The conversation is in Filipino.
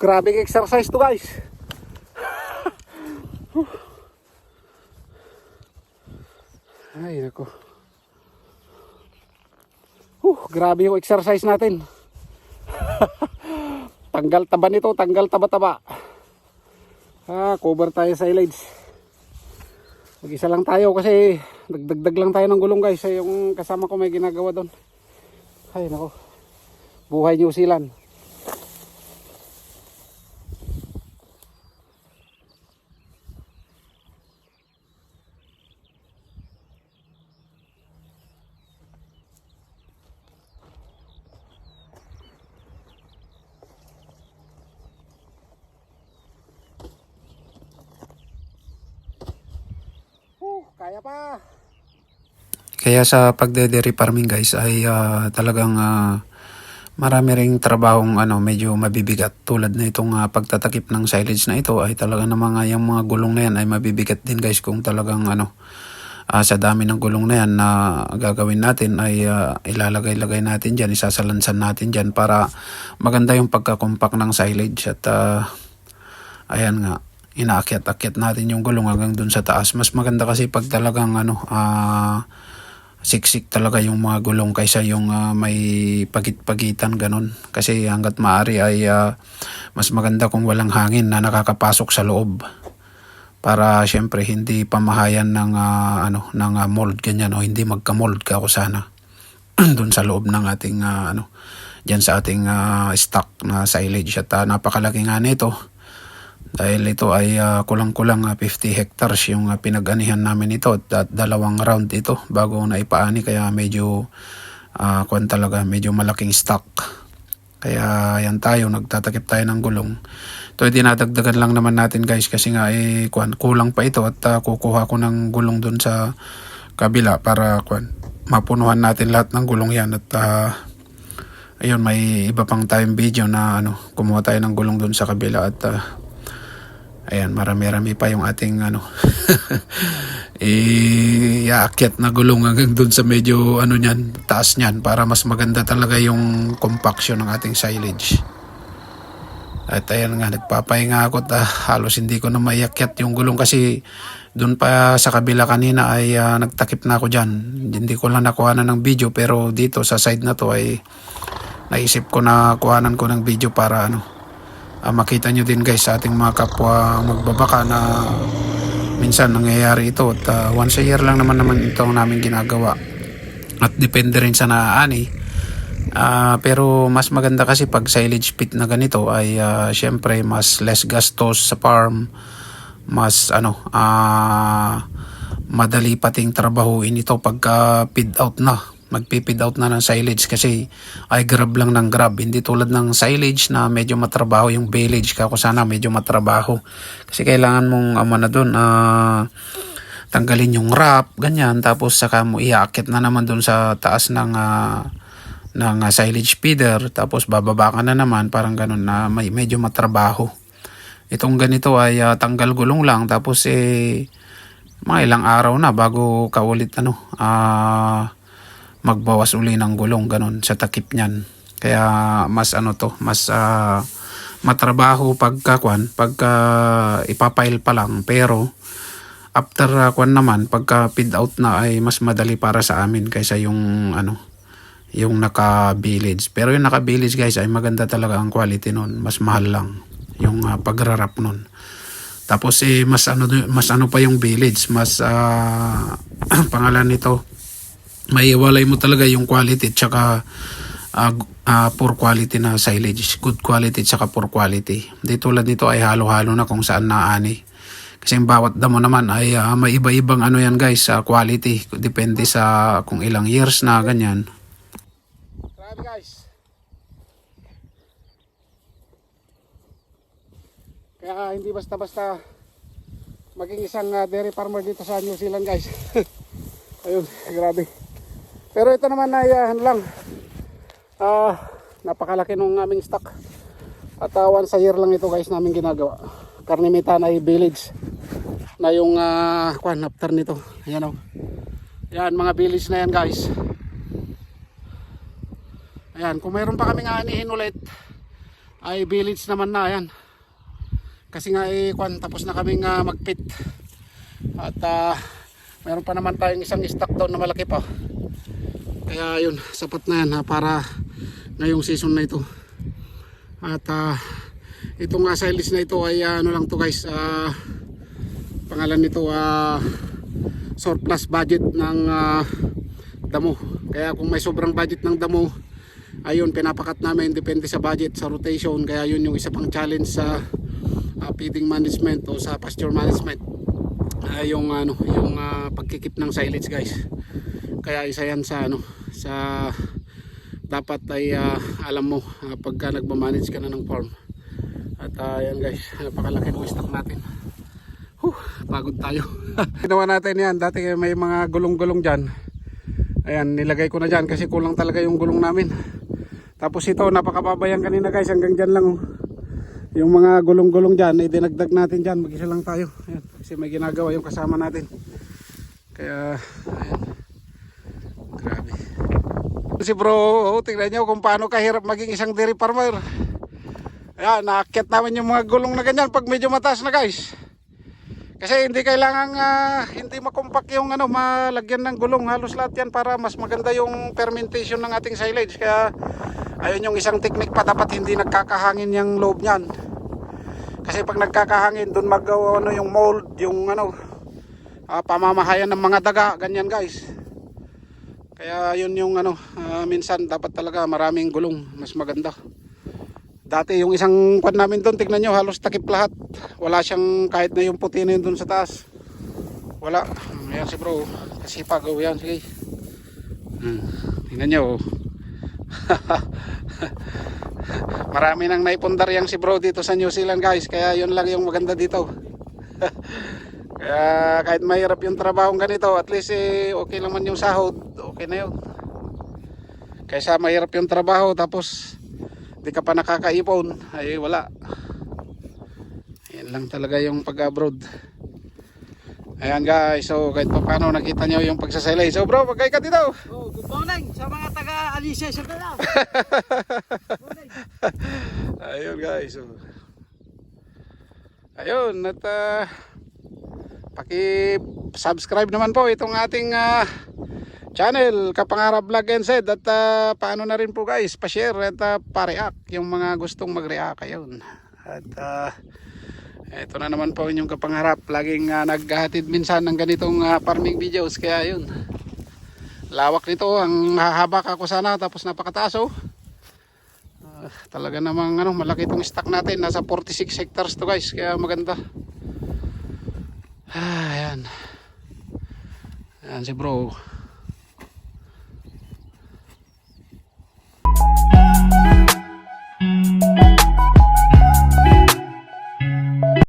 grabe exercise to guys. Ay, nako. Huh, grabe yung exercise natin. tanggal taba nito, tanggal taba-taba. Ah, cover tayo sa silage. Mag-isa lang tayo kasi nagdagdag lang tayo ng gulong guys. Yung kasama ko may ginagawa doon. Ay, nako. Buhay New Zealand. Uh, kaya pa. Kaya sa pagde-dairy farming guys ay ah, talagang ah, marami ring trabahong ano medyo mabibigat tulad na itong ah, pagtatakip ng silage na ito ay talaga namang ah, yung mga gulong na yan ay mabibigat din guys kung talagang ano ah, sa dami ng gulong na yan na gagawin natin ay ah, ilalagay-lagay natin dyan, isasalansan natin dyan para maganda yung pagkakumpak ng silage at ah, ayan nga inaakyat-akyat natin yung gulong hanggang dun sa taas. Mas maganda kasi pag talagang ano ah siksik talaga yung mga gulong kaysa yung ah, may pagit-pagitan ganun. Kasi hanggat maaari ay ah, mas maganda kung walang hangin na nakakapasok sa loob. Para syempre hindi pamahayan ng ah, ano ng ah, mold ganyan o hindi magka-mold ka ako sana. Doon sa loob ng ating ah, ano diyan sa ating ah, stock na silage at ah, napakalaki nga nito. Dahil ito ay ah, kulang-kulang ah, 50 hectares yung ah, pinag-anihan namin ito at, dalawang round ito bago na ipaani kaya medyo uh, kwan talaga medyo malaking stock. Kaya yan tayo nagtatakip tayo ng gulong. Ito ay dinadagdagan lang naman natin guys kasi nga eh kwan, kulang pa ito at ah, kukuha ko ng gulong dun sa kabila para kwan mapunuhan natin lahat ng gulong yan at ah, ayun may iba pang tayong video na ano kumuha tayo ng gulong dun sa kabila at ah, Ayan, marami-rami pa yung ating ano iaakyat na gulong hanggang dun sa medyo ano niyan, taas niyan para mas maganda talaga yung compaction ng ating silage. At ayan nga, nagpapahinga ako at ah, halos hindi ko na maiakyat yung gulong kasi doon pa sa kabila kanina ay ah, nagtakip na ako dyan. Hindi ko lang nakuha na ng video pero dito sa side na to ay naisip ko na kuhanan ko ng video para ano ah, makita nyo din guys sa ating mga kapwa magbabaka na minsan nangyayari ito. At ah, once a year lang naman naman ito ang namin ginagawa. At depende rin sa naaani. Ah, pero mas maganda kasi pag silage pit na ganito ay ah, syempre mas less gastos sa farm. Mas ano ah madali pating trabahuin ito pagka feed out na magpipid out na ng silage kasi ay grab lang ng grab. Hindi tulad ng silage na medyo matrabaho yung balage kako sana medyo matrabaho. Kasi kailangan mong ama na doon ah tanggalin yung wrap ganyan. Tapos saka mo iaakit na naman doon sa taas ng ah, ng ah, silage feeder. Tapos bababa ka na naman parang ganun na may, medyo matrabaho. Itong ganito ay ah, tanggal gulong lang. Tapos eh mga ilang araw na bago ka ulit ano ah magbawas uli ng gulong ganun sa takip niyan kaya mas ano to mas ah, matrabaho pagka kwan pagka ipapile pa lang pero after uh, kwan naman pagka feed out na ay mas madali para sa amin kaysa yung ano yung naka-village. Pero yung naka-village guys ay maganda talaga ang quality nun. Mas mahal lang yung uh, pagrarap nun. Tapos eh mas ano mas ano pa yung village, mas ah, pangalan nito maiwalay mo talaga yung quality tsaka uh, uh, poor quality na silage, good quality tsaka poor quality. Di tulad nito ay halo-halo na kung saan naani. Kasi yung bawat damo naman ay ah, may iba-ibang ano yan guys, sa quality. Depende sa kung ilang years na ganyan. Grabe guys. Kaya hindi basta-basta maging isang uh, dairy farmer dito sa New Zealand guys. Ayun, grabe. Pero ito naman ay uh, ano lang. Ah, napakalaki nung aming stock. At uh, once a year lang ito guys namin ginagawa. Karnimitan ay village na yung uh, kwan after nito. Ayan oh. Yan mga village na yan guys. Ayan, kung mayroon pa kaming aanihin ulit, ay village naman na yan. Kasi nga eh, kwan, tapos na kaming uh, magpit. At ah, meron pa naman tayong isang stock down na malaki pa. Kaya yun, sapat na yan ha, para ngayong season na ito. At ah, itong uh, silage na ito ay ah, ano lang to guys, ah, pangalan nito ah, surplus budget ng ah, damo. Kaya kung may sobrang budget ng damo, ayun pinapakat namin depende sa budget sa rotation. Kaya yun yung isa pang challenge sa ah, feeding management o sa pasture management. Ah, yung ano, yung ah, pagkikip ng silage guys. Kaya isa yan sa ano, sa dapat ay ah, alam mo ah, pagka nagmamanage ka na ng farm. At ah, yan guys, napakalaki ng stock natin. Huh, pagod tayo. Ginawa natin yan. Dati may mga gulong-gulong dyan. Ayan, nilagay ko na dyan kasi kulang talaga yung gulong namin. Tapos ito, napakababayan kanina guys. Hanggang dyan lang. Oh. Yung mga gulong-gulong dyan, eh, dinagdag natin dyan. Mag-isa lang tayo. Ayan, kasi may ginagawa yung kasama natin. Kaya, ayan. Si bro, oh, tingnan nyo kung paano kahirap maging isang dairy farmer. Ayan, naakyat namin yung mga gulong na ganyan pag medyo mataas na guys. Kasi hindi kailangan ah, hindi makumpak yung ano, malagyan ng gulong. Halos lahat yan para mas maganda yung fermentation ng ating silage. Kaya ayun yung isang technique pa dapat hindi nagkakahangin yung loob niyan. Kasi pag nagkakahangin doon mag ano yung mold, yung ano ah, pamamahayan ng mga daga, ganyan guys. Kaya yun yung ano, ah, minsan dapat talaga maraming gulong, mas maganda. Dati yung isang kwan namin doon, tignan nyo, halos takip lahat. Wala siyang kahit na yung puti na yun doon sa taas. Wala. Ayan si bro. Kasipag. Oh, yan. Sige. Hmm. Tingnan nyo. oh. Marami nang naipundar yang si bro dito sa New Zealand guys. Kaya yun lang yung maganda dito. Kaya kahit mahirap yung trabaho ganito, at least eh, okay naman yung sahod. Okay na yun. Kaysa mahirap yung trabaho tapos di ka pa nakakaipon ay wala yan lang talaga yung pag abroad ayan guys so kahit pa paano nakita nyo yung pagsasaylay so bro pagkay ka dito Oh, good morning sa mga taga Alicia Galaw. ayun guys so. ayun at uh, paki subscribe naman po itong ating ah, channel Kapangarap Vlog and Said. At ah, paano na rin po guys? Pa-share at uh, pa-react yung mga gustong mag-react. Ayun. At ah, ito na naman po inyong kapangarap. Laging uh, naghahatid minsan ng ganitong ah, farming videos. Kaya yun lawak nito. Ang hahaba ako sana tapos napakataas oh. Ah, talaga namang ano, malaki itong stock natin. Nasa 46 hectares to guys. Kaya maganda. Ah, ayan. Ayan si bro